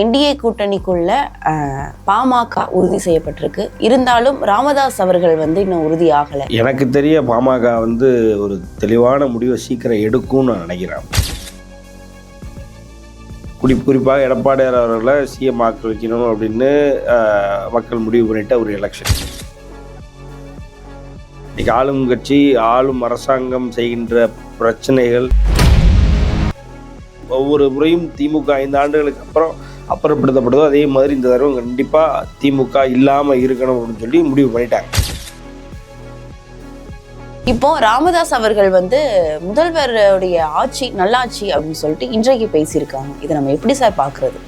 NDA கூட்டணிக்குள்ள PMK உறுதி செய்யப்பட்டிருக்கு. இருந்தாலும் ராமதாஸ் அவர்கள் வந்து இன்னும் உறுதி ஆகலை. எனக்கு தெரிய பாமக வந்து ஒரு தெளிவான முடிவை சீக்கிரம் எடுக்கும்னு நான் நினைக்கிறேன். குறி குறிப்பாக எடப்பாடியார் அவர்களை சிஎம் ஆக்க வைக்கணும் அப்படின்னு மக்கள் முடிவு பண்ணிட்ட ஒரு எலெக்ஷன் இன்னைக்கு ஆளும் கட்சி ஆளும் அரசாங்கம் செய்கின்ற பிரச்சனைகள் ஒவ்வொரு முறையும் திமுக ஐந்து ஆண்டுகளுக்கு அப்புறம் அப்புறப்படுத்தப்படுதோ அதே மாதிரி இந்த தடவை கண்டிப்பாக திமுக இல்லாமல் இருக்கணும் அப்படின்னு சொல்லி முடிவு பண்ணிட்டாங்க. இப்போ ராமதாஸ் அவர்கள் வந்து முதல்வருடைய ஆட்சி நல்லாட்சி அப்படின்னு சொல்லிட்டு இன்றைக்கு பேசியிருக்காங்க. இதை நம்ம எப்படி சார் பார்க்கறது?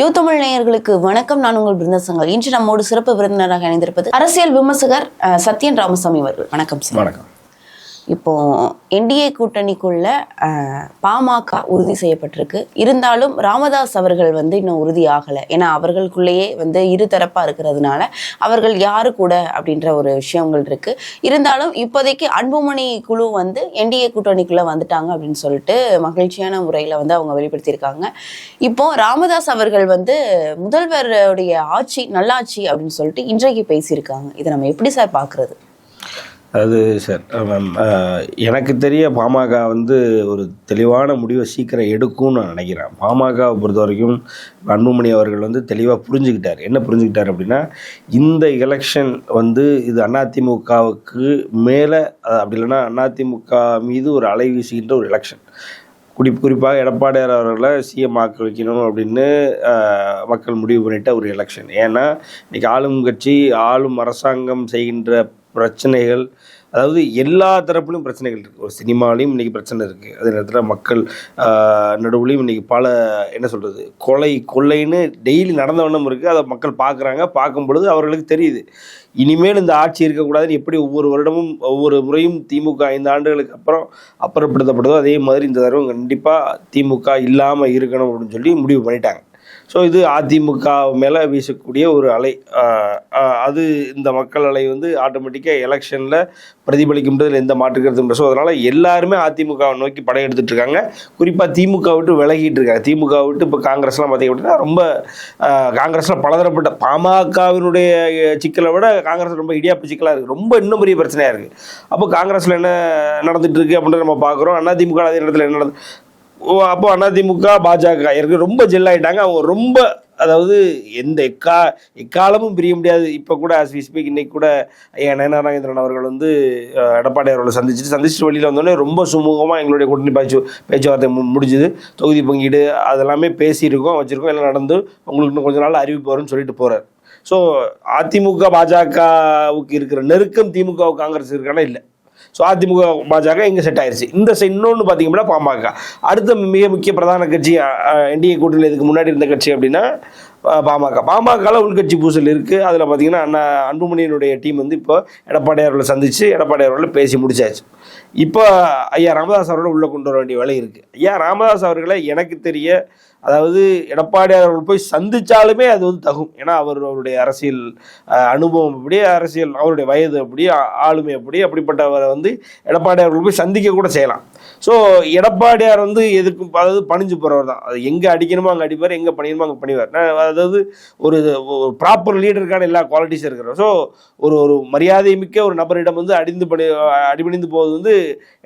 யூ தமிழ் நேயர்களுக்கு வணக்கம். நான் உங்கள் பிருந்தசங்கர் இன்று நம்மோடு சிறப்பு விருந்தினராக இணைந்திருப்பது அரசியல் விமர்சகர் சத்யன் ராமசாமி அவர்கள். வணக்கம் சார். வணக்கம். இப்போ என்டிஏ கூட்டணிக்குள்ள பாமக உறுதி செய்யப்பட்டிருக்கு. இருந்தாலும் ராமதாஸ் அவர்கள் வந்து இன்னும் உறுதி ஆகலை. ஏன்னா அவர்களுக்குள்ளேயே வந்து இருதரப்பாக இருக்கிறதுனால அவர்கள் யாரு கூட அப்படின்ற ஒரு விஷயங்கள் இருக்கு. இருந்தாலும் இப்போதைக்கு அன்புமணி குழு வந்து என்டிஏ கூட்டணிக்குள்ள வந்துட்டாங்க அப்படின்னு சொல்லிட்டு மகிழ்ச்சியான முறையில் வந்து அவங்க வெளிப்படுத்தியிருக்காங்க. இப்போ ராமதாஸ் அவர்கள் வந்து முதல்வருடைய ஆட்சி நல்லாட்சி அப்படின்னு சொல்லிட்டு இன்றைக்கு பேசியிருக்காங்க. இதை நம்ம எப்படி சார் பார்க்குறது? அது சார் எனக்கு தெரிய பாமக வந்து ஒரு தெளிவான முடிவை சீக்கிரம் எடுக்கும்னு நான் நினைக்கிறேன். பாமகவை பொறுத்த வரைக்கும் அன்புமணி அவர்கள் வந்து தெளிவாக புரிஞ்சுக்கிட்டார். என்ன புரிஞ்சுக்கிட்டார் அப்படின்னா இந்த எலெக்ஷன் வந்து இது அதிமுகவுக்கு மேலே அப்படி இல்லைன்னா அதிமுக மீது ஒரு அலை வீசுகின்ற ஒரு எலெக்ஷன் குறி குறிப்பாக எடப்பாடியார் அவர்களை சிஎம் ஆக்க வைக்கணும் அப்படின்னு மக்கள் முடிவு பண்ணிட்ட ஒரு எலெக்ஷன் ஏன்னா இன்றைக்கி ஆளும் கட்சி ஆளும் அரசாங்கம் செய்கின்ற பிரச்சனைகள் அதாவது எல்லா தரப்புலையும் பிரச்சனைகள் இருக்குது ஒரு சினிமாலையும் இன்றைக்கி பிரச்சனை இருக்குது அதே நேரத்தில் மக்கள் நடுவுலையும் இன்றைக்கி பல என்ன சொல்கிறது கொலை கொள்ளைன்னு டெய்லி நடந்த வண்ணம் இருக்குது அதை மக்கள் பார்க்குறாங்க பார்க்கும் பொழுது அவர்களுக்கு தெரியுது. இனிமேல் இந்த ஆட்சி இருக்கக்கூடாதுன்னு எப்படி ஒவ்வொரு வருடமும் ஒவ்வொரு முறையும் திமுக ஐந்து ஆண்டுகளுக்கு அப்புறம் அப்புறப்படுத்தப்படுதோ அதே மாதிரி இந்த தடவை கண்டிப்பாக திமுக இல்லாமல் இருக்கணும் அப்படின்னு சொல்லி முடிவு பண்ணிட்டாங்க. ஸோ இது அதிமுக மேலே வீசக்கூடிய ஒரு அலை. அது இந்த மக்கள் அலை வந்து ஆட்டோமேட்டிக்காக எலெக்ஷனில் பிரதிபலிக்கும்ன்றதுல எந்த மாற்று கருத்தும் இல்லை. ஸோ அதனால் எல்லாருமே அதிமுகவை நோக்கி படையெடுத்துட்டு இருக்காங்க. குறிப்பாக திமுக விட்டு விலகிட்டு இருக்காங்க. திமுக விட்டு இப்போ காங்கிரஸ்லாம் பார்த்திங்க அப்படின்னா ரொம்ப காங்கிரஸில் பலதரப்பட்ட பாமகவினுடைய சிக்கலை விட காங்கிரஸ் ரொம்ப இடியாப்பு சிக்கலாக இருக்குது ரொம்ப இன்னும் பெரிய பிரச்சனையாக இருக்குது அப்போ காங்கிரஸில் என்ன நடந்துகிட்டு இருக்குது அப்படின்றத நம்ம பார்க்குறோம் அதிமுக அதே இடத்துல என்ன நடந்து அப்போ அதிமுக பாஜக இருக்கு ரொம்ப ஜெல்லாயிட்டாங்க. அவங்க ரொம்ப அதாவது எந்த எக்கா எக்காலமும் பிரிய முடியாது. இப்போ கூட ஆஸ் வி ஸ்பீக் இன்னைக்கு கூட ஐயா நயனாராகேந்திரன் அவர்கள் வந்து எடப்பாடி அவர்களை சந்திச்சுட்டு சந்திச்சுட்டு வெளியில் வந்தோடனே ரொம்ப சுமூகமாக எங்களுடைய கூட்டணி பேச்சு பேச்சுவார்த்தை முடிஞ்சுது. தொகுதி பங்கீடு அதெல்லாமே பேசியிருக்கோம் வச்சுருக்கோம் எல்லாம் நடந்து உங்களுக்கு இன்னும் கொஞ்ச நாள் அறிவிப்பு வரும்னு சொல்லிட்டு போகிறார் ஸோ அதிமுக பாஜகவுக்கு இருக்கிற நெருக்கம் திமுகவுக்கு காங்கிரஸ் இருக்கானா? இல்லை. ஸோ அதிமுக பாஜக இங்கே செட் ஆயிருச்சு. இந்த சைட் இன்னொன்று பார்த்தீங்கன்னா பாமக. அடுத்த மிக முக்கிய பிரதான கட்சி என்டிஏ கூட்டணியில் இதுக்கு முன்னாடி இருந்த கட்சி அப்படின்னா பாமக. பாமகவில் உள்கட்சி பூசல் இருக்குது அதில் பார்த்தீங்கன்னா அண்ணா அன்புமணியினுடைய டீம் வந்து இப்போ எடப்பாடி சந்தித்து எடப்பாடியவர்களை பேசி முடிச்சாச்சு. இப்போ ஐயா ராமதாஸ் அவர்களை உள்ளே கொண்டு வர வேண்டிய வேலை இருக்குது ஐயா ராமதாஸ் அவர்களை எனக்கு தெரிய அதாவது எடப்பாடி அவர்கள் போய் சந்திச்சாலுமே அது வந்து தகும். ஏன்னா அவர் அவருடைய அரசியல் அனுபவம் எப்படி அரசியல் அவருடைய வயது அப்படி ஆளுமை எப்படி அப்படிப்பட்டவரை வந்து எடப்பாடி அவர்கள் போய் சந்திக்க கூட செய்யலாம். ஸோ எடப்பாடியார் வந்து எதுக்கும் அதாவது பணிஞ்சு போகிறவர் தான். அது எங்கே அடிக்கணுமோ அங்கே அடிப்பார் எங்கே பண்ணிக்கணுமோ அங்கே பண்ணிவார் அதாவது ஒரு ப்ராப்பர் லீடருக்கான எல்லா குவாலிட்டிஸும் இருக்கிறோம் ஸோ ஒரு ஒரு மரியாதை மிக்க ஒரு நபரிடம் வந்து அடிந்து பணி அடிபணிந்து போவது வந்து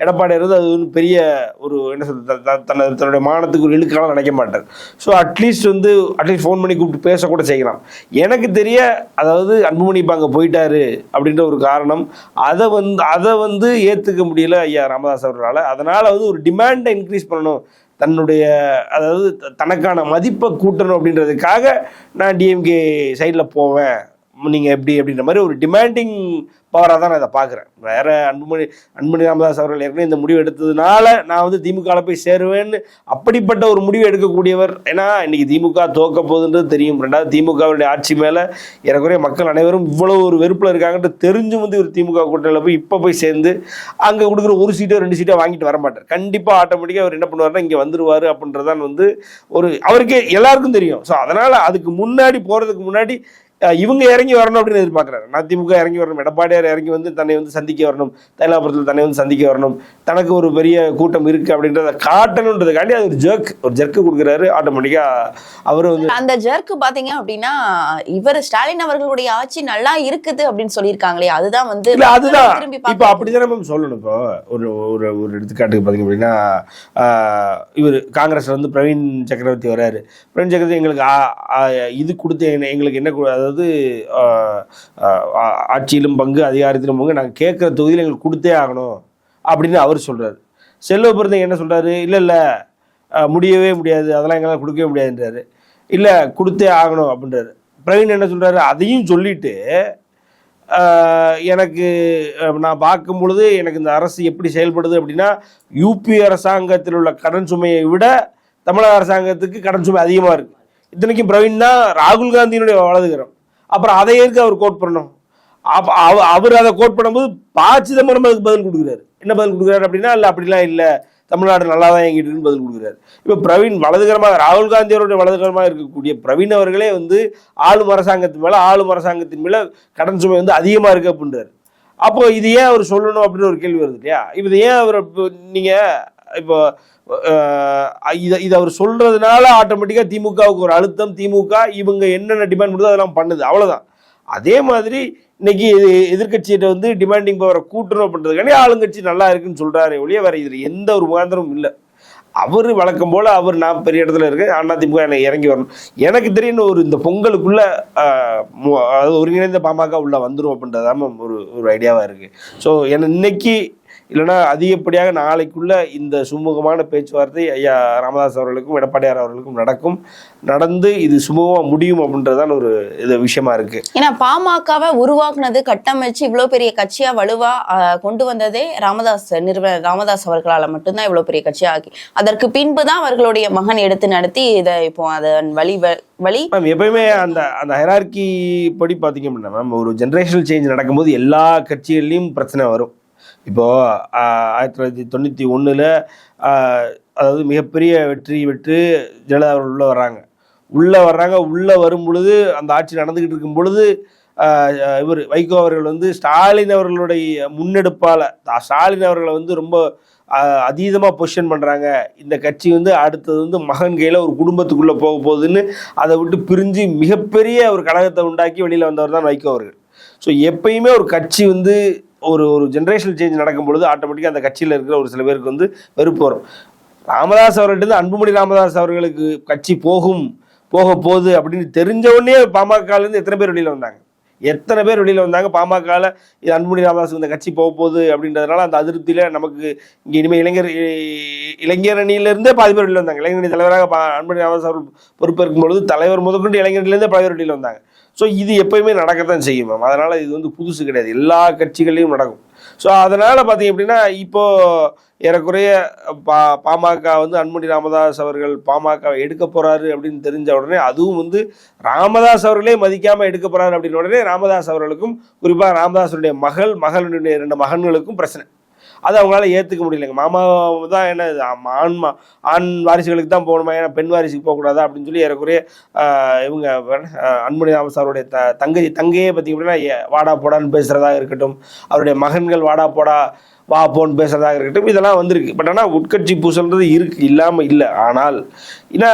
எடப்பாடியார் வந்து அது வந்து பெரிய ஒரு என்ன சொல்றது தன்னுடைய மானத்துக்கு ஒரு இழுக்கலாம் நினைக்க மாட்டார். ஸோ அட்லீஸ்ட் வந்து அட்லீஸ்ட் ஃபோன் பண்ணி கூப்பிட்டு பேசக்கூட செய்யலாம். எனக்கு தெரிய அதாவது அன்புமணி இப்போ அங்கே போயிட்டாரு அப்படின்ற ஒரு காரணம் அதை வந்து அதை வந்து ஏற்றுக்க முடியல ஐயா ராமதாஸ் அவர்களால். அதனால் வந்து ஒரு டிமாண்டை இன்க்ரீஸ் பண்ணணும். தன்னுடைய அதாவது த- தனக்கான மதிப்பை கூட்டணும் அப்படின்றதுக்காக நான் டிஎம்கே சைடில் போவேன். நீங்கள் எப்படி அப்படின்ற மாதிரி ஒரு டிமாண்டிங் பவராக தான் நான் இதை பார்க்குறேன். வேறு அன்புமணி அன்புமணி ராமதாஸ் அவர்கள் ஏற்கனவே இந்த முடிவு எடுத்ததுனால நான் வந்து திமுகவில் போய் சேருவேன்னு அப்படிப்பட்ட ஒரு முடிவு எடுக்கக்கூடியவர். ஏன்னா இன்றைக்கி திமுக தோக்க போகுதுன்றது தெரியும். ரெண்டாவது திமுகவுடைய ஆட்சி மேலே ஏறக்குறைய மக்கள் அனைவரும் இவ்வளோ ஒரு வெறுப்பில் இருக்காங்கன்ட்டு தெரிஞ்சும் வந்து ஒரு திமுக கூட்டணியில் போய் இப்போ போய் சேர்ந்து அங்கே கொடுக்குற ஒரு சீட்டோ ரெண்டு சீட்டோ வாங்கிட்டு வர மாட்டார். கண்டிப்பாக ஆட்டோமேட்டிக்காக அவர் என்ன பண்ணுவார்னா இங்கே வந்துடுவார் அப்படின்றதான் வந்து ஒரு அவருக்கே எல்லாருக்கும் தெரியும். ஸோ அதனால் அதுக்கு முன்னாடி போகிறதுக்கு முன்னாடி இவங்க இறங்கி வரணும் அப்படின்னு எதிர்பார்க்குறாரு. அதிமுக இறங்கி வரணும் எடப்பாடியார் இறங்கி வந்து தன்னை வந்து சந்திக்க வரணும் தைலாபுரத்தில் தன்னை வந்து சந்திக்க வரணும். தனக்கு ஒரு பெரிய கூட்டம் இருக்கு அப்படின்றத காட்டணுன்றதுக்காண்டி அது ஒரு ஜர்க் ஒரு ஜர்க்கு கொடுக்குறாரு ஆட்டோமேட்டிக்காக அவரும் வந்து அந்த ஜர்க்கு பாத்தீங்க அப்படின்னா இவர் ஸ்டாலின் அவர்களுடைய ஆட்சி நல்லா இருக்குது அப்படின்னு சொல்லியிருக்காங்களே அதுதான் வந்து இல்ல அதுதான். இப்போ அப்படிதானே மேம் சொல்லணும். இப்போ ஒரு ஒரு ஒரு எடுத்துக்காட்டுக்கு பார்த்தீங்க அப்படின்னா இவர் காங்கிரஸ்ல வந்து பிரவீன் சக்கரவர்த்தி வராரு. பிரவீன் சக்கரவர்த்தி எங்களுக்கு இது கொடுத்து என்ன- எங்களுக்கு என்ன அதாவது ஆட்சியிலும் பங்கு அதிகாரத்திலும் பங்கு நாங்கள் கேட்குற தொகுதியில் எங்களுக்கு கொடுத்தே ஆகணும் அப்படின்னு அவர் சொல்கிறார் செல்வ பிறந்தங்க என்ன சொல்கிறாரு இல்லை இல்லை முடியவே முடியாது. அதெல்லாம் எங்களால் கொடுக்கவே முடியாதுன்றாரு. இல்லை கொடுத்தே ஆகணும் அப்படின்றாரு. பிரவீன் என்ன சொல்கிறாரு அதையும் சொல்லிட்டு எனக்கு நான் பார்க்கும் பொழுது எனக்கு இந்த அரசு எப்படி செயல்படுது அப்படின்னா யூபி அரசாங்கத்தில் உள்ள கடன் சுமையை விட தமிழக அரசாங்கத்துக்கு கடன் சுமை அதிகமாக இருக்குது இத்தனைக்கும் பிரவீன் தான் ராகுல் காந்தியினுடைய வலதுகரம். அப்புறம் அதை எதுக்கு அவர் கோட் பண்ணணும்? அவர் அதை கோட் பண்ணும்போது பா சிதம்பரம் அதுக்கு பதில் கொடுக்குறாரு. என்ன பதில் கொடுக்குறாரு அப்படின்னா இல்லை அப்படிலாம் இல்லை. தமிழ்நாடு நல்லா தான் எங்கிட்டு இருக்குன்னு பதில் கொடுக்குறாரு. இப்போ பிரவீன் வலதுகரமாக ராகுல் காந்தி அவருடைய வலதுகரமாக இருக்கக்கூடிய பிரவீன் அவர்களே வந்து ஆளும் அரசாங்கத்தின் மேலே ஆளும் அரசாங்கத்தின் மேலே கடன் சுமை வந்து அதிகமாக இருக்கு அப்படின்றார். அப்போ இது ஏன் அவர் சொல்லணும் அப்படின்னு ஒரு கேள்வி வருது இல்லையா? இப்போ இது ஏன் அவர் இப்போ நீங்கள் இப்போ இதை இதை அவர் சொல்கிறதுனால ஆட்டோமேட்டிக்காக திமுகவுக்கு ஒரு அழுத்தம் திமுக இவங்க என்னென்ன டிமாண்ட் பண்ணுதோ அதெல்லாம் பண்ணுது. அவ்வளோதான் அதே மாதிரி இன்னைக்கு எதிர்கட்சியிட்ட வந்து டிமாண்டிங் பவரை கூட்டணும் பண்ணுறதுக்காண்டி ஆளுங்கட்சி நல்லா இருக்குன்னு சொல்கிறாரு ஒழிய வேறு இதில் எந்த ஒரு முகாந்திரமும் இல்லை. அவர் வழக்கம் போல் அவர் நான் பெரிய இடத்துல இருக்கேன் அதிமுக எனக்கு இறங்கி வரணும். எனக்கு தெரியும் ஒரு இந்த பொங்கலுக்குள்ள ஒருங்கிணைந்த பாமக உள்ள வந்துடும் அப்படின்றதாம ஒரு ஒரு ஐடியாவாக இருக்குது ஸோ என்ன இன்னைக்கு இல்லைன்னா அதிகப்படியாக நாளைக்குள்ள இந்த சுமூகமான பேச்சுவார்த்தை ஐயா ராமதாஸ் அவர்களுக்கும் எடப்பாடியார் அவர்களுக்கும் நடக்கும். நடந்து இது சுமூகமா முடியும் அப்படின்றதான் ஒரு இது விஷயமா இருக்கு. ஏன்னா பாமகவை உருவாக்குனது கட்டமைச்சு இவ்வளவு பெரிய கட்சியா வலுவா கொண்டு வந்ததே ராமதாஸ் நிறுவனர் ராமதாஸ் அவர்களால மட்டும்தான் இவ்வளவு பெரிய கட்சியா ஆக்கி அதற்கு பின்பு தான் அவர்களுடைய மகன் எடுத்து நடத்தி இதை இப்போ அதன் வழி வழி. மேம் எப்பயுமே அந்த அந்த ஹெரார்கி படி பார்த்தீங்க அப்படின்னா மேம் ஒரு ஜென்ரேஷனல் சேஞ்ச் நடக்கும்போது எல்லா கட்சிகள்லையும் பிரச்சனை வரும். இப்போது ஆயிரத்தி தொள்ளாயிரத்தி தொண்ணூற்றி ஒன்றில் அதாவது மிகப்பெரிய வெற்றி பெற்று ஜெயலலிதா அவர்கள் உள்ளே வர்றாங்க. உள்ளே வர்றாங்க உள்ளே வரும் பொழுது அந்த ஆட்சி நடந்துக்கிட்டு இருக்கும் பொழுது இவர் வைகோ அவர்கள் வந்து ஸ்டாலின் அவர்களுடைய முன்னெடுப்பால் ஸ்டாலின் அவர்களை வந்து ரொம்ப அதீதமாக பொசிஷன் பண்ணுறாங்க இந்த கட்சி வந்து அடுத்தது வந்து மகன் கையில் ஒரு குடும்பத்துக்குள்ளே போக போகுதுன்னு அதை விட்டு பிரிஞ்சு மிகப்பெரிய ஒரு கழகத்தை உண்டாக்கி வெளியில் வந்தவர் தான் வைகோ அவர்கள். ஸோ எப்பயுமே ஒரு கட்சி வந்து ஒரு ஒரு ஜென்ரேஷனல் சேஞ்ச் நடக்கும் பொழுது ஆட்டோமேட்டிக்காக அந்த கட்சியில் இருக்கிற ஒரு சில பேருக்கு வந்து வெறுப்பு வரும். ராமதாஸ் அவர்கள்ட்ட அன்புமணி ராமதாஸ் அவர்களுக்கு கட்சி போகும் போக போகுது அப்படின்னு தெரிஞ்ச உடனே பாமகலேருந்து எத்தனை பேர் வெளியில் வந்தாங்க? எத்தனை பேர் வெளியில் வந்தாங்க பாமகவில் இது அன்புமணி ராமதாஸ் இந்த கட்சி போக போகுது அப்படின்றதுனால அந்த அதிருப்தியில் நமக்கு இங்கே இனிமேல் இளைஞர் இளைஞர் அணியிலேருந்தே பாதி பேர் வெளியில் வந்தாங்க. இளைஞர் அணி தலைவராக பா- அன்புமணி ராமதாஸ் அவர்கள் பொறுப்பேற்கும் பொழுது தலைவர் முதற்கொண்டு இளைஞர்லேருந்தே பாதி பேர் வெளியில் வந்தாங்க. ஸோ இது எப்பயுமே நடக்கத்தான் செய்யும் மேம் அதனால் இது வந்து புதுசு கிடையாது. எல்லா கட்சிகள்லையும் நடக்கும். ஸோ அதனால் பார்த்தீங்க அப்படின்னா இப்போ ஏறக்குறைய பா பாமக வந்து அன்புமணி ராமதாஸ் அவர்கள் பாமகவை எடுக்க போகிறாரு அப்படின்னு தெரிஞ்ச உடனே அதுவும் வந்து ராமதாஸ் அவர்களே மதிக்காமல் எடுக்க போகிறாரு அப்படின்னு உடனே ராமதாஸ் அவர்களுக்கும் குறிப்பாக ராமதாஸுடைய மகள் மகளுடைய ரெண்டு மகன்களுக்கும் பிரச்சனை. அது அவங்களால ஏற்றுக்க முடியலைங்க. மாமா தான் என்ன ஆன்மா ஆண் ஆண் வாரிசுகளுக்கு தான் போகணுமா? ஏன்னா பெண் வாரிசுக்கு போகக்கூடாதா? அப்படின்னு சொல்லி ஏறக்குறைய இவங்க அன்புமணி ராமதாஸ் த தங்கை தங்கையே பார்த்தீங்க அப்படின்னா வாடா போடான்னு பேசுகிறதா இருக்கட்டும். அவருடைய மகன்கள் வாடா போடா வா போன் பேசுறதாக இருக்கட்டும் இதெல்லாம் வந்திருக்கு. பட் ஆனால் உட்கட்சி பூசல்ன்றது இருக்கு இல்லாமல் இல்லை. ஆனால் ஏன்னா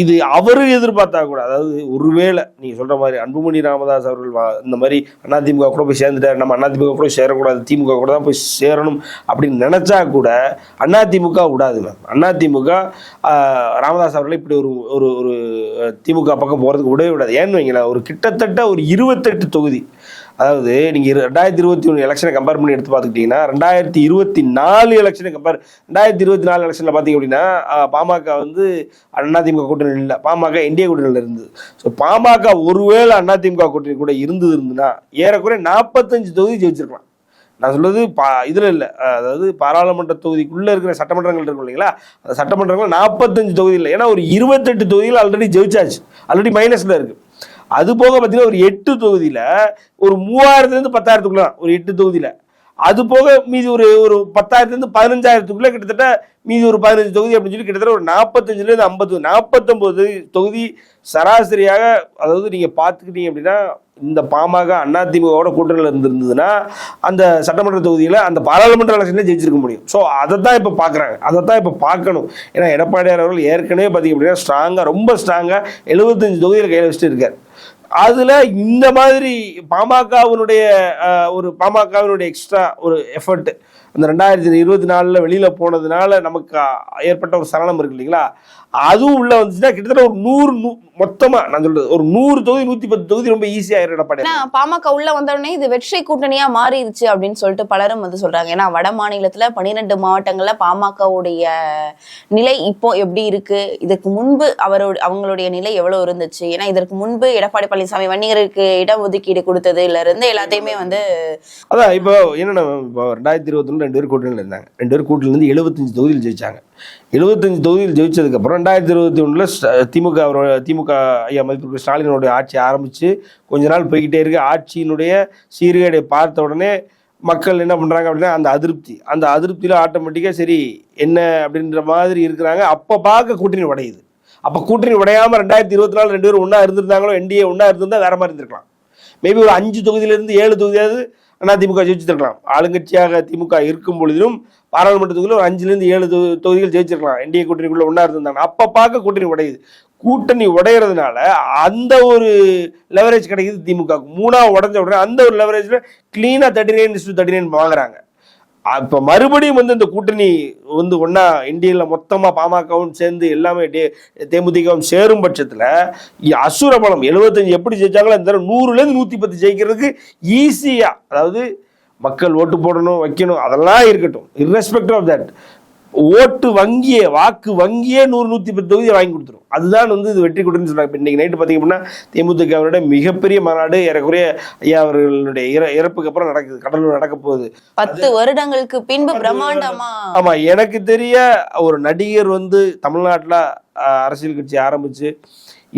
இது அவரு எதிர்பார்த்தா கூட அதாவது ஒருவேளை நீங்கள் சொல்கிற மாதிரி அன்புமணி ராமதாஸ் அவர்கள் வா- இந்த மாதிரி அதிமுக கூட போய் சேர்ந்துட்டார் நம்ம அதிமுக கூட சேரக்கூடாது திமுக கூட தான் போய் சேரணும் அப்படின்னு நினச்சா கூட அதிமுக விடாது மேம் அதிமுக ராமதாஸ் அவர்களை இப்படி ஒரு ஒரு ஒரு திமுக பக்கம் போகிறதுக்கு விடவே விடாது. ஏன்னு வைங்களேன் ஒரு கிட்டத்தட்ட ஒரு இருபத்தெட்டு தொகுதி அதாவது நீங்கள் ரெண்டாயிரத்தி இருபத்தி ஒன்று எலெக்ஷனை கம்பேர் பண்ணி எடுத்து பார்த்துக்கிட்டிங்கன்னா ரெண்டாயிரத்தி இருபத்தி நாலு எலெக்ஷனை கம்பேர் ரெண்டாயிரத்தி இருபத்தி நாலு எலெக்ஷனில் பார்த்தீங்க அப்படின்னா பாமக வந்து அதிமுக கூட்டணி இல்லை. பாமக இந்திய கூட்டணியில் இருந்தது ஸோ பாமக ஒருவேளை அதிமுக கூட்டணி கூட இருந்தது இருந்துன்னா ஏறக்குறைய நாற்பத்தஞ்சு தொகுதி ஜெயிச்சிருக்கலாம். நான் சொல்வது பா இதில் இல்லை. அதாவது பாராளுமன்ற தொகுதிக்குள்ளே இருக்கிற சட்டமன்றங்கள் இருக்கும் இல்லைங்களா? அந்த சட்டமன்றங்கள் நாற்பத்தஞ்சு தொகுதி இல்லை. ஏன்னா ஒரு இருபத்தெட்டு தொகுதியில் ஆல்ரெடி ஜெயிச்சாச்சு. ஆல்ரெடி மைனஸில் இருக்குது அது போக பார்த்தீங்கன்னா ஒரு எட்டு தொகுதியில் ஒரு மூவாயிரத்துலேருந்து பத்தாயிரத்துக்குள்ள ஒரு எட்டு தொகுதியில். அது போக மீதி ஒரு ஒரு பத்தாயிரத்துலேருந்து பதினஞ்சாயிரத்துக்குள்ளே கிட்டத்தட்ட மீதி ஒரு பதினஞ்சு தொகுதி அப்படின்னு சொல்லி கிட்டத்தட்ட ஒரு நாற்பத்தஞ்சுலேருந்து ஐம்பது நாற்பத்தொம்போது தொகுதி சராசரியாக அதாவது நீங்கள் பார்த்துக்கிட்டீங்க அப்படின்னா இந்த பாமக அதிமுகவோட கூட்டணியில் இருந்திருந்ததுன்னா அந்த சட்டமன்ற தொகுதியில் அந்த பாராளுமன்ற எலெக்ஷனில் ஜெயிச்சிருக்க முடியும். ஸோ அதை தான் இப்போ பார்க்குறாங்க அதை தான் இப்போ பார்க்கணும். ஏன்னா எடப்பாடியார் அவர்கள் ஏற்கனவே பார்த்திங்க அப்படின்னா ஸ்ட்ராங்காக ரொம்ப ஸ்ட்ராங்காக எழுபத்தஞ்சு தொகுதியில் கையில் வச்சுட்டு இருக்கார் அதில் இந்த மாதிரி பாமகவினுடைய ஒரு பாமகவினுடைய எக்ஸ்ட்ரா ஒரு எஃபர்ட் அந்த ரெண்டாயிரத்தி இருபத்தி நாலில் வெளியில் போனதுனால நமக்கு ஏற்பட்ட ஒரு சலனம் இருக்கு இல்லைங்களா? அதுவும் உள்ள வந்துச்சுன்னா கிட்டத்தட்ட ஒரு நூறு நூ மொத்தமாக நான் சொல்றது ஒரு நூறு தொகுதி நூற்றி பத்து தொகுதி ரொம்ப ஈஸியாக எடப்பாடி. ஏன்னா பாமக உள்ள வந்தவுடனே இது வெற்றி கூட்டணியா மாறிடுச்சு அப்படின்னு சொல்லிட்டு பலரும் வந்து சொல்றாங்க. ஏன்னா வட மாநிலத்துல பன்னிரெண்டு மாவட்டங்கள்ல பாமகவுடைய நிலை இப்போ எப்படி இருக்கு? இதுக்கு முன்பு அவரோட அவங்களுடைய நிலை எவ்வளவு இருந்துச்சு? ஏன்னா இதற்கு முன்பு எடப்பாடி பழனிசாமி வன்னியருக்கு இடஒதுக்கீடு கொடுத்ததுல இருந்து எல்லாத்தையுமே வந்து அதான் இப்போ என்னென்ன இப்போ ரெண்டாயிரத்தி இருபத்தொன்னு ரெண்டு பேர் கூட்டணியில் இருந்தாங்க. ரெண்டு பேர் கூட்டணியிலேருந்து எழுபத்தஞ்சு தொகுதியில் ஜெயிச்சாங்க. எழுபத்தஞ்சு தொகுதியில் ஜெயிச்சதுக்கப்புறம் ரெண்டாயிரத்தி இருபத்தி ஒன்றில் திமுக அவரோட திமுக ஐயா மதிப்பிற்கு ஸ்டாலினுடைய ஆட்சி ஆரம்பித்து கொஞ்ச நாள் போய்கிட்டே இருக்கு. ஆட்சியினுடைய சீர்கேடை பார்த்த உடனே மக்கள் என்ன பண்ணுறாங்க அப்படின்னா அந்த அதிருப்தி அந்த அதிருப்தியில் ஆட்டோமேட்டிக்காக சரி என்ன அப்படின்ற மாதிரி இருக்கிறாங்க. அப்போ பார்க்க கூட்டணி உடையுது. அப்போ கூட்டணி உடையாமல் ரெண்டாயிரத்தி இருபத்தி நாலு ரெண்டு பேரும் ஒன்றா இருந்திருந்தாங்களோ என்டிஏ ஒன்றா இருந்திருந்தா வேற மாதிரி இருந்திருக்கலாம். மேபி ஒரு அஞ்சு தொகுதியிலேருந்து ஏழு தொகுதியாவது அண்ணா திமுக ஜெயிச்சிருக்கலாம் ஆளுங்கட்சியாக திமுக இருக்கும் பொழுதிலும் பாராளுமன்றத்துக்குள்ள ஒரு அஞ்சுலேருந்து ஏழு தொகுதிகள் ஜெயிச்சிருக்கலாம். என்டிஏ கூட்டணிக்குள்ள ஒன்றா இருந்திருந்தாங்க. அப்போ பார்க்க கூட்டணி உடையுது. கூட்டணி உடையிறதுனால அந்த ஒரு லெவரேஜ் கிடைக்குது திமுக மூணா உடஞ்ச உடனே அந்த ஒரு லெவரேஜில் க்ளீனாக தேர்ட்டி நைன் தேர்ட்டி நைன் வாங்குறாங்க. இப்போ மறுபடியும் வந்து இந்த கூட்டணி வந்து ஒன்றா இந்தியாவில் மொத்தமாக பாமகவும் சேர்ந்து எல்லாமே டே தேமுதிகவும் சேரும் பட்சத்தில் அசுர பலம் எழுபத்தஞ்சு எப்படி ஜெயிச்சாங்களோ இந்த நூறுலேருந்து நூற்றி பத்து ஜெயிக்கிறதுக்கு ஈஸியாக அதாவது மக்கள் ஓட்டு போடணும் வைக்கணும் அதெல்லாம் இருக்கட்டும். Irrespective ஆஃப் தட் ஓட்டு வங்கியே வாக்கு வங்கியே நூறு நூற்றி பத்து தொகுதியை வாங்கி கொடுத்துரும். அதுதான் வந்து இது வெற்றி கூட்டணின்னு சொல்றாங்க. இப்போ இன்னைக்கு நைட்டு பார்த்தீங்க அப்படின்னா தேமுதிகவினுடைய மிகப்பெரிய மாநாடு ஏறக்குறைய ஐயா அவர்களுடைய இற இறப்புக்கு அப்புறம் நடக்குது. கடலூர் நடக்க போகுது. பத்து வருடங்களுக்கு பின்பு பிரம்மாண்டமா? ஆமா எனக்கு தெரிய ஒரு நடிகர் வந்து தமிழ்நாட்டில் அரசியல் கட்சி ஆரம்பிச்சு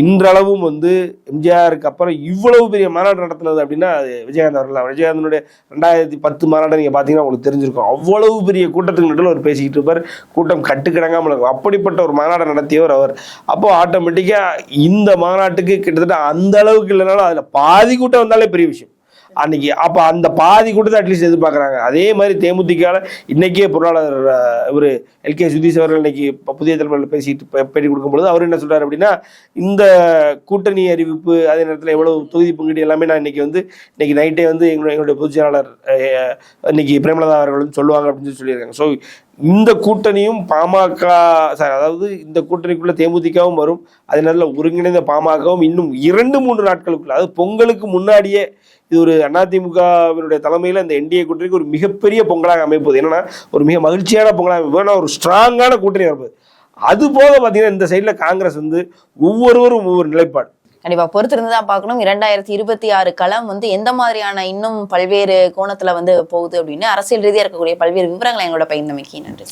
இன்றளவும் வந்து எம்ஜிஆருக்கு அப்புறம் இவ்வளவு பெரிய மாநாடு நடத்துனது அப்படின்னா அது விஜயகாந்த் அவர்கள் விஜயகாந்தனுடைய ரெண்டாயிரத்தி பத்து மாநாடு நீங்கள் பார்த்தீங்கன்னா உங்களுக்கு தெரிஞ்சிருக்கும். அவ்வளவு பெரிய கூட்டத்துக்கு நடுவில் அவர் பேசிக்கிட்டு இருப்பார். கூட்டம் கட்டுக்கிடங்காமல் இருக்கும். அப்படிப்பட்ட ஒரு மாநாடு நடத்தியவர் அவர். அப்போ ஆட்டோமேட்டிக்காக இந்த மாநாட்டுக்கு கிட்டத்தட்ட அந்த அளவுக்கு இல்லைனாலும் அதில் பாதி கூட்டம் வந்தாலே பெரிய விஷயம். அன்னைக்கு அப்போ அந்த பாதி கூட்டத்தை அட்லீஸ்ட் எதிர்பார்க்குறாங்க. அதே மாதிரி தேமுதிகால இன்னைக்கே பொருளாளர் இவர் எல்கே சுதீஷ் அவர்கள் இன்னைக்கு புதிய தலைமுறையில் பேசிட்டு பேட்டி கொடுக்கும்பொழுது அவர் என்ன சொல்றாரு அப்படின்னா இந்த கூட்டணி அறிவிப்பு அதே நேரத்தில் எவ்வளவு தொகுதி பங்கீடு எல்லாமே நான் இன்னைக்கு வந்து இன்னைக்கு நைட்டே வந்து எங்களுடைய எங்களுடைய பொதுச் செயலாளர் இன்னைக்கு பிரேமலதா அவர்கள் சொல்லுவாங்க அப்படின்னு சொல்லி சொல்லியிருக்காங்க. ஸோ இந்த கூட்டணியும் பாமக சார் அதாவது இந்த கூட்டணிக்குள்ள தேமுதிகவும் வரும். அதே நேரத்தில் ஒருங்கிணைந்த பாமகவும் இன்னும் இரண்டு மூன்று நாட்களுக்குள்ள அதாவது பொங்கலுக்கு முன்னாடியே இது ஒரு அதிமுகவினுடைய தலைமையில் இந்த என்டிஏ கூட்டணிக்கு ஒரு மிகப்பெரிய பொங்கலாக அமைப்பது. என்னன்னா ஒரு மிக மகிழ்ச்சியான பொங்கலாக அமைப்பது. ஏன்னா ஒரு ஸ்ட்ராங்கான கூட்டணி அமைப்பது அது போக பார்த்தீங்கன்னா இந்த சைடில் காங்கிரஸ் வந்து ஒவ்வொருவரும் ஒவ்வொரு நிலைப்பாடு. கண்டிப்பா பொறுத்திருந்து தான் பார்க்கணும். இரண்டாயிரத்தி இருபத்தி ஆறு களம் வந்து எந்த மாதிரியான இன்னும் பல்வேறு கோணத்துல வந்து போகுது அப்படின்னு அரசியல் ரீதியா இருக்கக்கூடிய பல்வேறு விவரங்களை எங்களோட பகிர்ந்தமைக்கு நன்றி.